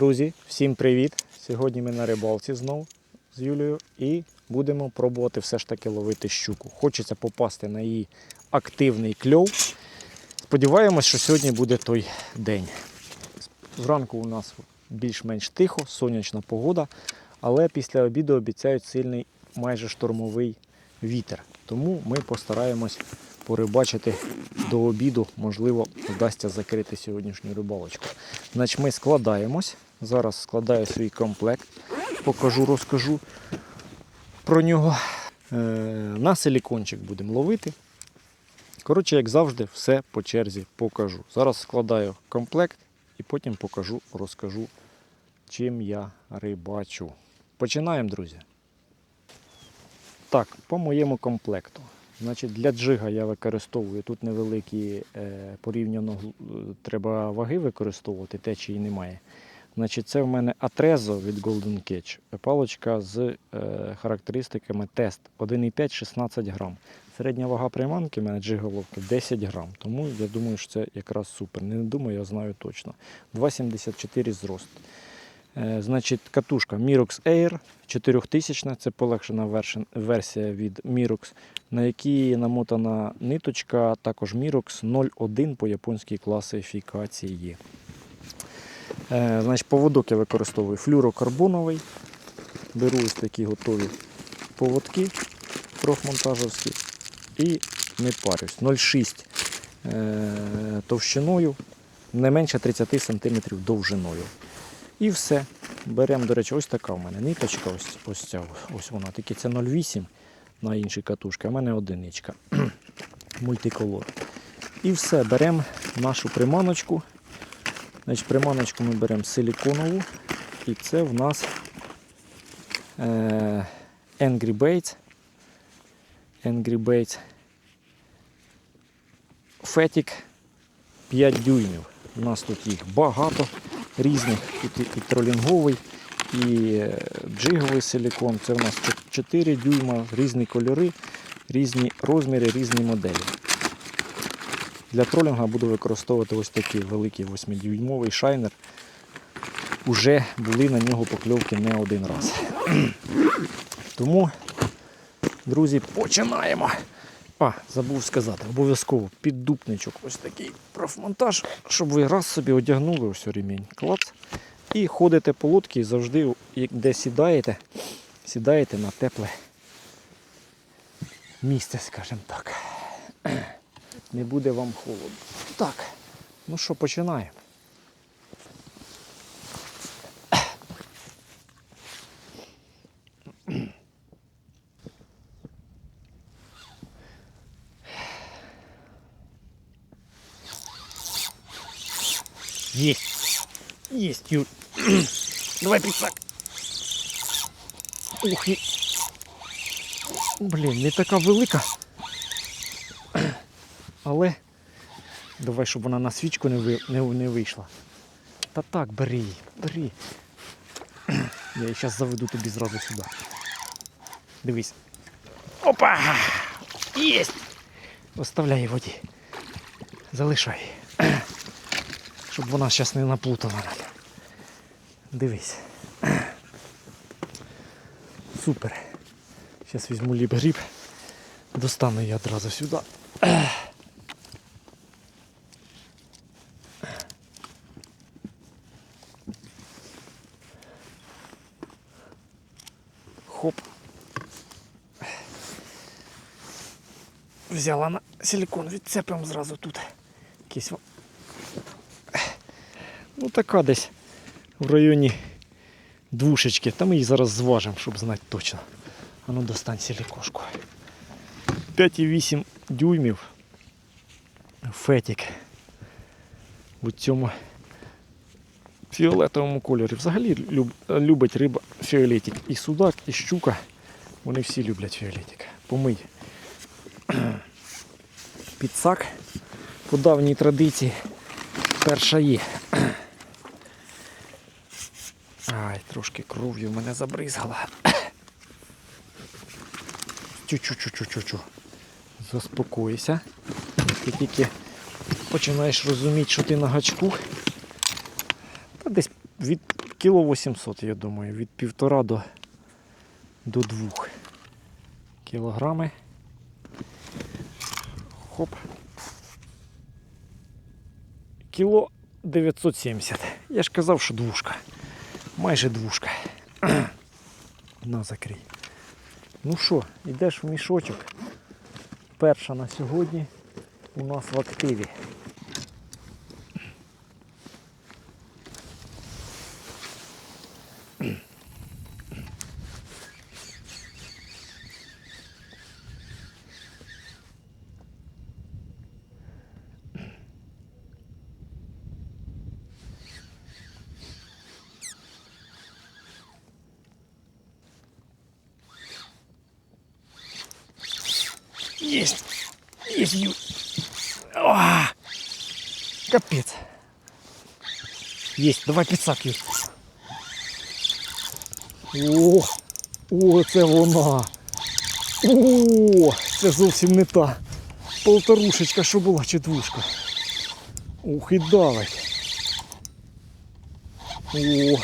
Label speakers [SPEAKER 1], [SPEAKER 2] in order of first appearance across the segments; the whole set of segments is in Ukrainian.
[SPEAKER 1] Друзі, всім привіт! Сьогодні ми на рибалці знову з Юлією і будемо пробувати все ж таки ловити щуку. Хочеться попасти на її активний кльов. Сподіваємось, що сьогодні буде той день. Зранку у нас більш-менш тихо, сонячна погода, але після обіду обіцяють сильний майже штормовий вітер. Тому ми постараємось порибачити до обіду, можливо, вдасться закрити сьогоднішню рибалочку. Значить, ми складаємось. Зараз складаю свій комплект, покажу, розкажу про нього. Е, на силікончик будемо ловити. Коротше, як завжди, все по черзі покажу. Зараз складаю комплект і потім покажу, розкажу, чим я рибачу. Починаємо, друзі. Так, по моєму комплекту. Значить, для джига я використовую тут невеликі е, порівняно е, треба ваги використовувати, течії немає. Значить, це в мене Атрезо від Golden Catch. Палочка з е, характеристиками тест 1,5 16 грам. Середня вага приманки в мене джиголовки 10 грам. Тому я думаю, що це якраз супер. Не думаю, я знаю точно. 2,74 зрост. Е, Значить, катушка Mirox Air 4000, це полегшена версія від Mirox, на якій намотана ниточка, також Mirox 01 по японській класифікації. Е, Значить, поводок я використовую флюрокарбоновий. Беру ось такі готові поводки профмонтажівські і не парюсь. 0,6 е, товщиною, не менше 30 см довжиною. І все. Беремо, до речі, ось така в мене ниточка, ось, ось ця, ось вона. Тільки це 0,8 на інші катушки, а в мене одиничка. Мультиколор. І все, беремо нашу приманочку. Значить, приманочку ми беремо силіконову. І це в нас е, Angry Baits. Angry Baits. Фетік 5 дюймів. У нас тут їх багато різних. Тут і, і тролінговий, і е, джиговий силікон. Це у нас 4 дюйма, різні кольори, різні розміри, різні моделі. Для тролінга буду використовувати ось такий великий 8-дюймовий шайнер. Уже були на нього покльовки не один раз. Тому, друзі, починаємо. А, забув сказати, обов'язково піддупничок ось такий профмонтаж, щоб ви раз собі одягнули ось ремінь, клац. І ходите по лодці і завжди, де сідаєте, сідаєте на тепле місце, скажімо так. Не буде вам холодно. Так, ну що, починаємо. Есть. Есть, Юль. Давай пиццак. Ух, і... Блін, не така велика. Але давай, щоб вона на свічку не, не, не вийшла. Та так, бери бери. Я її зараз заведу тобі зразу сюди. Дивись. Опа! Єсть! Оставляй воді. Залишай щоб вона зараз не наплутала. Дивись. Супер. Зараз візьму ліп гріб, достану її одразу сюди. Взяла на силикон, відцепимо зразу тут. Якийсь Ну така десь в районі двушечки. Та ми її зараз зважимо, щоб знати точно. А ну достань силікошку. 5,8 дюймів. Фетік. У цьому фіолетовому кольорі. Взагалі люб, любить риба фіолетик. І судак, і щука. Вони всі люблять фіолетик. Помий. Підсак по давній традиції перша є. Ай, трошки кров'ю мене забризгала. Чу-чу-чу-чу-чу-чу. Заспокойся. Ти тільки починаєш розуміти, що ти на гачку. Та десь від кіло 800, я думаю, від півтора до, до двох кілограми. Хоп. Кіло 970. Я ж казав, що двушка. Майже двушка. На закрій. Ну що, йдеш в мішочок. Перша на сьогодні у нас в активі. Есть. Есть. ю- А! Капец. Есть. Давай пиццак есть. О, о, це вона. О, це зовсім не та. Полторушечка, що була чи двушка. Ух і давить. О.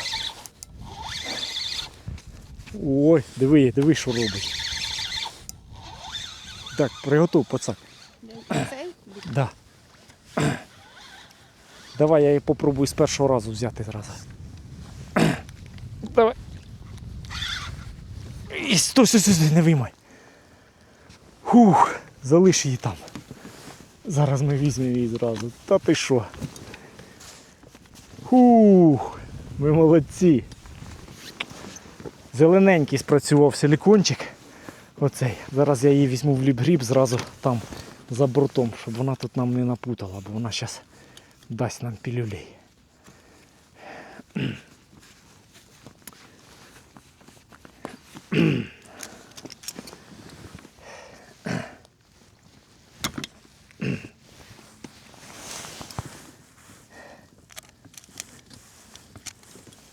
[SPEAKER 1] Ой, диви, диви, що робить. Так, приготуй, пацак.
[SPEAKER 2] Цей?
[SPEAKER 1] Да. Давай я її попробую з першого разу взяти зразу. Давай. І стой, стой, стой, не виймай. Хух, залиш її там. Зараз ми візьмемо її зразу. Та ти що? Хух, ми молодці. Зелененький спрацював силікончик. Оцей. Зараз я її візьму в ліп-гріб зразу там за бортом, щоб вона тут нам не напутала, бо вона зараз дасть нам пілюлей.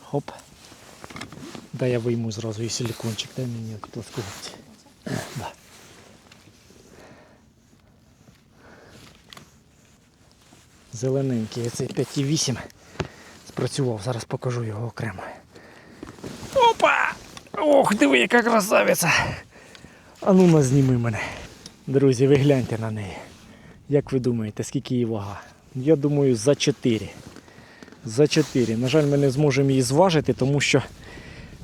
[SPEAKER 1] Хоп. Да я вийму зразу і силикончик, дай мені плоскогубці. Да. Зелененький, цей 5,8 спрацював, зараз покажу його окремо. Опа! Ох, диви, яка красавиця! А ну назніми мене. Друзі, ви гляньте на неї. Як ви думаєте, скільки її вага? Я думаю, за 4. За 4. На жаль, ми не зможемо її зважити, тому що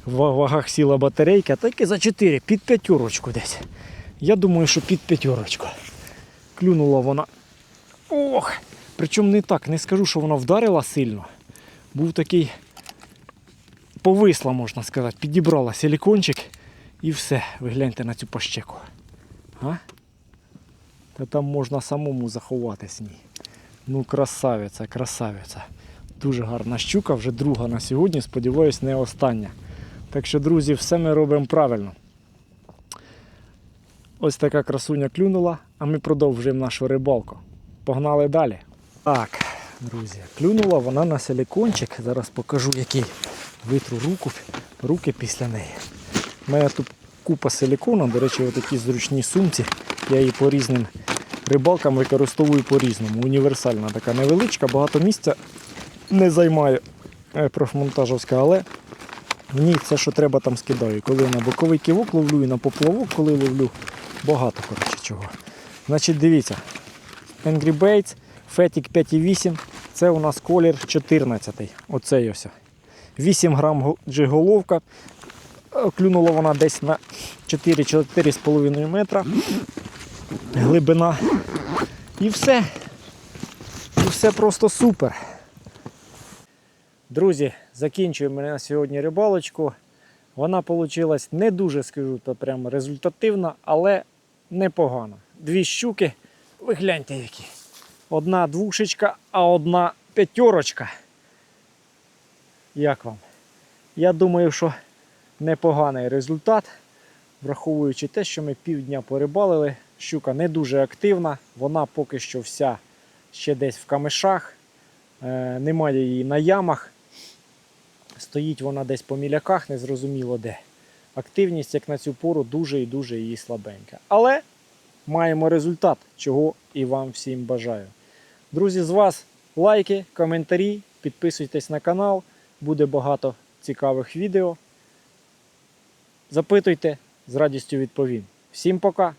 [SPEAKER 1] в вагах сіла батарейка, так і за 4, під п'ятерочку десь. Я думаю, що під п'ятерочку. Клюнула вона. Ох! Причому не так, не скажу, що вона вдарила сильно. Був такий повисла, можна сказати, підібрала силікончик і все. Ви гляньте на цю пащеку. А? Та там можна самому заховатись ній. Ну, красавиця, красавиця. Дуже гарна щука, вже друга на сьогодні, сподіваюсь, не остання. Так що, друзі, все ми робимо правильно. Ось така красуня клюнула, а ми продовжуємо нашу рибалку. Погнали далі. Так, друзі, клюнула вона на силикончик. Зараз покажу, який витру руку, руки після неї. У мене тут купа силикону, до речі, такі зручні сумці. Я її по різним рибалкам використовую по-різному. Універсальна така невеличка, багато місця не займає е, профмонтажовська, але в ній все, що треба, там скидаю. Коли на боковий кивок ловлю і на поплавок, коли ловлю, багато коротше чого. Значить, дивіться, Angry Baits, Fetic 5,8, це у нас колір 14. Оцей ось. 8 грам джиголовка. Е, Клюнула вона десь на 4-4,5 метра. Глибина. І все. І все просто супер. Друзі, закінчуємо на сьогодні рибалочку. Вона вийшла не дуже, скажу, то прямо результативна, але непогана. Дві щуки, ви гляньте які. Одна двушечка, а одна п'ятерочка. Як вам? Я думаю, що непоганий результат, враховуючи те, що ми півдня порибалили. Щука не дуже активна, вона поки що вся ще десь в камешах, е, немає її на ямах. Стоїть вона десь по міляках, незрозуміло де. Активність, як на цю пору, дуже і дуже її слабенька. Але маємо результат, чого і вам всім бажаю. Друзі, з вас лайки, коментарі, підписуйтесь на канал, буде багато цікавих відео. Запитуйте, з радістю відповім. Всім пока!